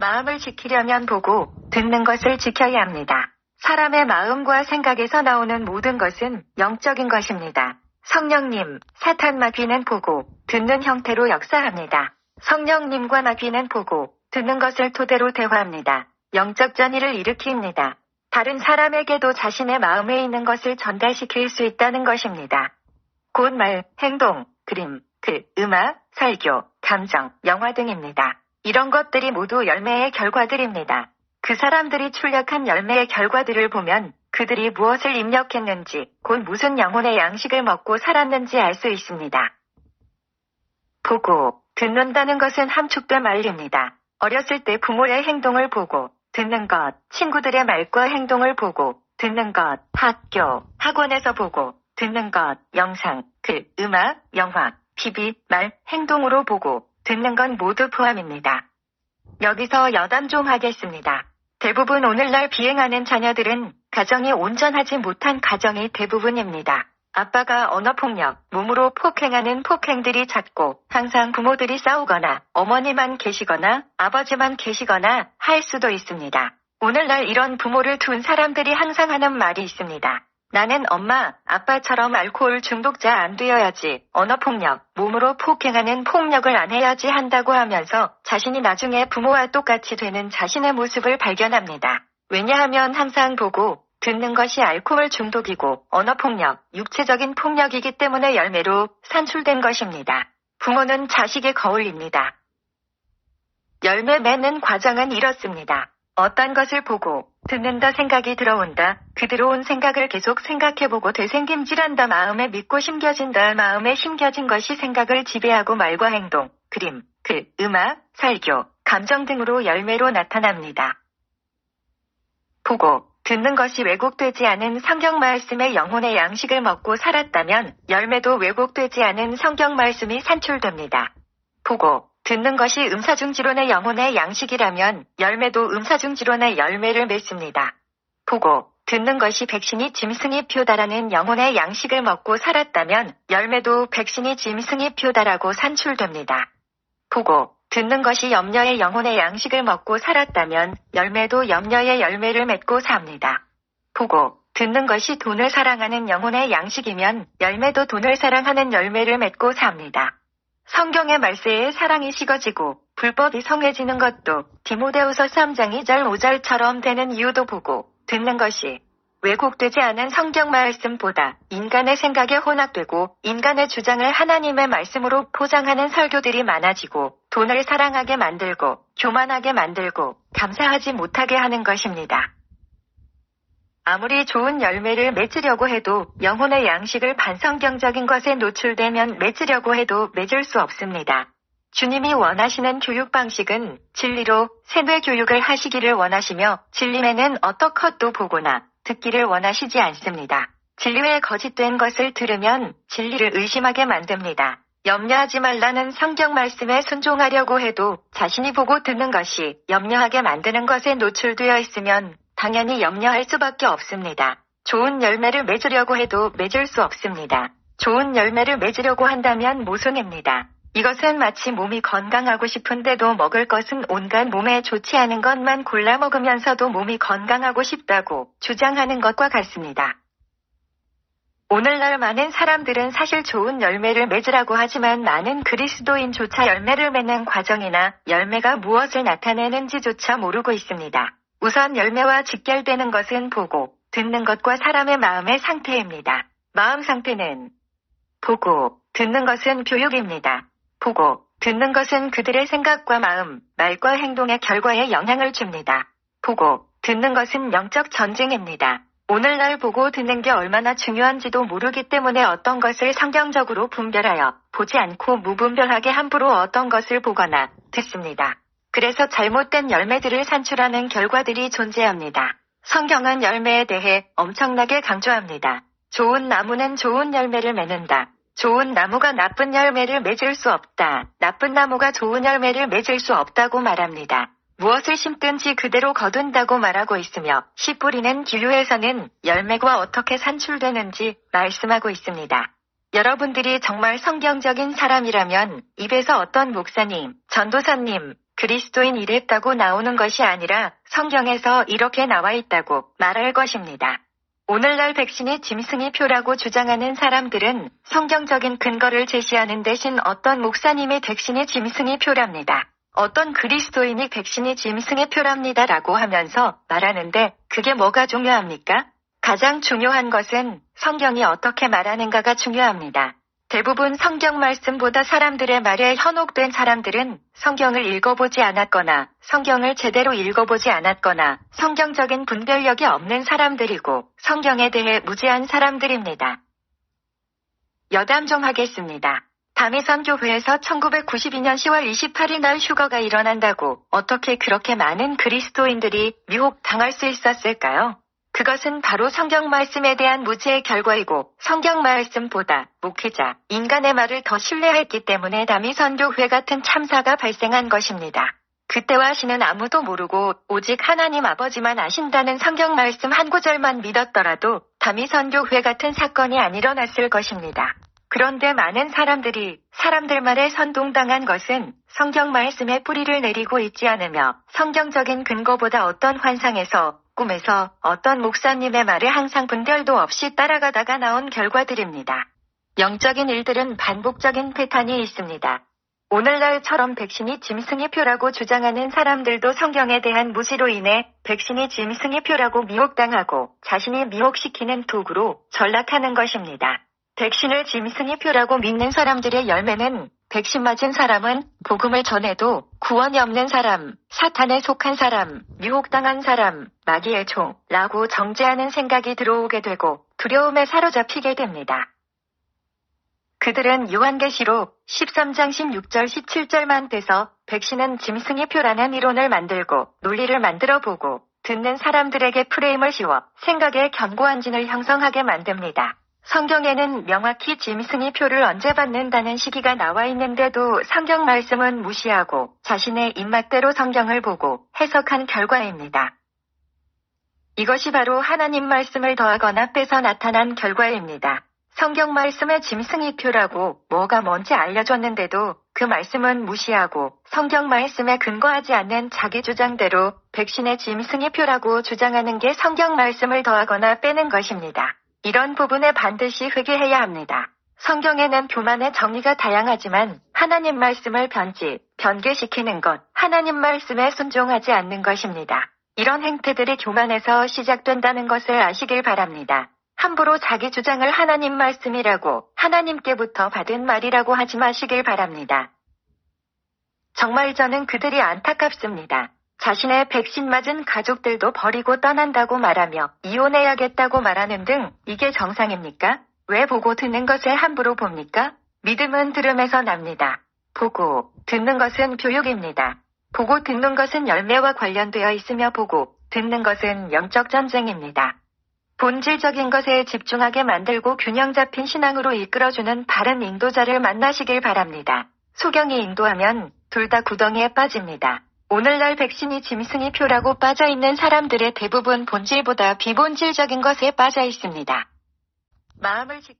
마음을 지키려면 보고 듣는 것을 지켜야 합니다. 사람의 마음과 생각에서 나오는 모든 것은 영적인 것입니다. 성령님, 사탄 마귀는 보고 듣는 형태로 역사합니다. 성령님과 마귀는 보고 듣는 것을 토대로 대화합니다. 영적 전이를 일으킵니다. 다른 사람에게도 자신의 마음에 있는 것을 전달시킬 수 있다는 것입니다. 곧 말, 행동, 그림, 글, 음악, 설교, 감정, 영화 등입니다. 이런 것들이 모두 열매의 결과들입니다. 그 사람들이 출력한 열매의 결과들을 보면 그들이 무엇을 입력했는지, 곧 무슨 영혼의 양식을 먹고 살았는지 알 수 있습니다. 보고, 듣는다는 것은 함축된 말입니다. 어렸을 때 부모의 행동을 보고, 듣는 것, 친구들의 말과 행동을 보고, 듣는 것, 학교, 학원에서 보고, 듣는 것, 영상, 글, 음악, 영화, TV, 말, 행동으로 보고, 듣는 건 모두 포함입니다. 여기서 여담 좀 하겠습니다. 대부분 오늘날 비행하는 자녀들은 가정이 온전하지 못한 가정이 대부분입니다. 아빠가 언어폭력, 몸으로 폭행하는 폭행들이 잦고 항상 부모들이 싸우거나 어머니만 계시거나 아버지만 계시거나 할 수도 있습니다. 오늘날 이런 부모를 둔 사람들이 항상 하는 말이 있습니다. 나는 엄마, 아빠처럼 알코올 중독자 안 되어야지, 언어폭력, 몸으로 폭행하는 폭력을 안 해야지 한다고 하면서 자신이 나중에 부모와 똑같이 되는 자신의 모습을 발견합니다. 왜냐하면 항상 보고, 듣는 것이 알코올 중독이고, 언어폭력, 육체적인 폭력이기 때문에 열매로 산출된 것입니다. 부모는 자식의 거울입니다. 열매 맺는 과정은 이렇습니다. 어떤 것을 보고 듣는다 생각이 들어온다. 그 들어온 생각을 계속 생각해보고 되생김질한다. 마음에 믿고 심겨진다. 마음에 심겨진 것이 생각을 지배하고 말과 행동, 그림, 글, 음악, 설교, 감정 등으로 열매로 나타납니다. 보고 듣는 것이 왜곡되지 않은 성경 말씀의 영혼의 양식을 먹고 살았다면 열매도 왜곡되지 않은 성경 말씀이 산출됩니다. 보고 듣는 것이 음사중지론의 영혼의 양식이라면 열매도 음사중지론의 열매를 맺습니다. 보고 듣는 것이 백신이 짐승이 표다라는 영혼의 양식을 먹고 살았다면 열매도 백신이 짐승이 표다라고 산출됩니다. 보고 듣는 것이 염려의 영혼의 양식을 먹고 살았다면 열매도 염려의 열매를 맺고 삽니다. 보고 듣는 것이 돈을 사랑하는 영혼의 양식이면 열매도 돈을 사랑하는 열매를 맺고 삽니다. 성경의 말세에 사랑이 식어지고 불법이 성해지는 것도 디모데후서 3장 2절 5절처럼 되는 이유도 보고 듣는 것이 왜곡되지 않은 성경 말씀보다 인간의 생각에 혼합되고 인간의 주장을 하나님의 말씀으로 포장하는 설교들이 많아지고 돈을 사랑하게 만들고 교만하게 만들고 감사하지 못하게 하는 것입니다. 아무리 좋은 열매를 맺으려고 해도 영혼의 양식을 반성경적인 것에 노출되면 맺으려고 해도 맺을 수 없습니다. 주님이 원하시는 교육 방식은 진리로 세뇌 교육을 하시기를 원하시며 진리에는 어떻것도 보거나 듣기를 원하시지 않습니다. 진리 외에 거짓된 것을 들으면 진리를 의심하게 만듭니다. 염려하지 말라는 성경 말씀에 순종하려고 해도 자신이 보고 듣는 것이 염려하게 만드는 것에 노출되어 있으면 당연히 염려할 수밖에 없습니다. 좋은 열매를 맺으려고 해도 맺을 수 없습니다. 좋은 열매를 맺으려고 한다면 모순입니다. 이것은 마치 몸이 건강하고 싶은데도 먹을 것은 온갖 몸에 좋지 않은 것만 골라 먹으면서도 몸이 건강하고 싶다고 주장하는 것과 같습니다. 오늘날 많은 사람들은 사실 좋은 열매를 맺으라고 하지만 많은 그리스도인조차 열매를 맺는 과정이나 열매가 무엇을 나타내는지조차 모르고 있습니다. 우선 열매와 직결되는 것은 보고 듣는 것과 사람의 마음의 상태입니다. 마음 상태는 보고 듣는 것은 교육입니다. 보고 듣는 것은 그들의 생각과 마음, 말과 행동의 결과에 영향을 줍니다. 보고 듣는 것은 영적 전쟁입니다. 오늘날 보고 듣는 게 얼마나 중요한지도 모르기 때문에 어떤 것을 성경적으로 분별하여 보지 않고 무분별하게 함부로 어떤 것을 보거나 듣습니다. 그래서 잘못된 열매들을 산출하는 결과들이 존재합니다. 성경은 열매에 대해 엄청나게 강조합니다. 좋은 나무는 좋은 열매를 맺는다. 좋은 나무가 나쁜 열매를 맺을 수 없다. 나쁜 나무가 좋은 열매를 맺을 수 없다고 말합니다. 무엇을 심든지 그대로 거둔다고 말하고 있으며 씨 뿌리는 기류에서는 열매가 어떻게 산출되는지 말씀하고 있습니다. 여러분들이 정말 성경적인 사람이라면 입에서 어떤 목사님, 전도사님, 그리스도인 이랬다고 나오는 것이 아니라 성경에서 이렇게 나와 있다고 말할 것입니다. 오늘날 백신이 짐승이 표라고 주장하는 사람들은 성경적인 근거를 제시하는 대신 어떤 목사님의 백신이 짐승이 표랍니다. 어떤 그리스도인이 백신이 짐승의 표랍니다라고 하면서 말하는데 그게 뭐가 중요합니까? 가장 중요한 것은 성경이 어떻게 말하는가가 중요합니다. 대부분 성경 말씀보다 사람들의 말에 현혹된 사람들은 성경을 읽어보지 않았거나 성경을 제대로 읽어보지 않았거나 성경적인 분별력이 없는 사람들이고 성경에 대해 무지한 사람들입니다. 여담 좀 하겠습니다. 담이선 교회에서 1992년 10월 28일 날 휴거가 일어난다고 어떻게 그렇게 많은 그리스도인들이 미혹 당할 수 있었을까요? 그것은 바로 성경 말씀에 대한 무지의 결과이고 성경 말씀보다 목회자, 인간의 말을 더 신뢰했기 때문에 담이선교회 같은 참사가 발생한 것입니다. 그때와 시는 아무도 모르고 오직 하나님 아버지만 아신다는 성경 말씀 한 구절만 믿었더라도 담이선교회 같은 사건이 안 일어났을 것입니다. 그런데 많은 사람들이 사람들 말에 선동당한 것은 성경 말씀에 뿌리를 내리고 있지 않으며 성경적인 근거보다 어떤 환상에서 꿈에서 어떤 목사님의 말에 항상 분별도 없이 따라가다가 나온 결과들입니다. 영적인 일들은 반복적인 패턴이 있습니다. 오늘날처럼 백신이 짐승의 표라고 주장하는 사람들도 성경에 대한 무지로 인해 백신이 짐승의 표라고 미혹당하고 자신이 미혹시키는 도구로 전락하는 것입니다. 백신을 짐승의 표라고 믿는 사람들의 열매는 백신 맞은 사람은 복음을 전해도 구원이 없는 사람, 사탄에 속한 사람, 유혹당한 사람, 마귀의 종라고 정죄하는 생각이 들어오게 되고 두려움에 사로잡히게 됩니다. 그들은 요한계시록 13장 16절 17절만 돼서 백신은 짐승의 표라는 이론을 만들고 논리를 만들어 보고 듣는 사람들에게 프레임을 씌워 생각의 견고한 진을 형성하게 만듭니다. 성경에는 명확히 짐승이 표를 언제 받는다는 시기가 나와 있는데도 성경 말씀은 무시하고 자신의 입맛대로 성경을 보고 해석한 결과입니다. 이것이 바로 하나님 말씀을 더하거나 빼서 나타난 결과입니다. 성경 말씀의 짐승이 표라고 뭐가 뭔지 알려줬는데도 그 말씀은 무시하고 성경 말씀에 근거하지 않는 자기 주장대로 백신의 짐승이 표라고 주장하는 게 성경 말씀을 더하거나 빼는 것입니다. 이런 부분에 반드시 회개해야 합니다. 성경에는 교만의 정의가 다양하지만 하나님 말씀을 변지, 변개시키는 것, 하나님 말씀에 순종하지 않는 것입니다. 이런 행태들이 교만에서 시작된다는 것을 아시길 바랍니다. 함부로 자기 주장을 하나님 말씀이라고 하나님께부터 받은 말이라고 하지 마시길 바랍니다. 정말 저는 그들이 안타깝습니다. 자신의 백신 맞은 가족들도 버리고 떠난다고 말하며 이혼해야겠다고 말하는 등 이게 정상입니까? 왜 보고 듣는 것에 함부로 봅니까? 믿음은 들음에서 납니다. 보고 듣는 것은 교육입니다. 보고 듣는 것은 열매와 관련되어 있으며 보고 듣는 것은 영적 전쟁입니다. 본질적인 것에 집중하게 만들고 균형 잡힌 신앙으로 이끌어주는 바른 인도자를 만나시길 바랍니다. 소경이 인도하면 둘 다 구덩이에 빠집니다. 오늘날 백신이 짐승이 표라고 빠져 있는 사람들의 대부분 본질보다 비본질적인 것에 빠져 있습니다. 마음을 지키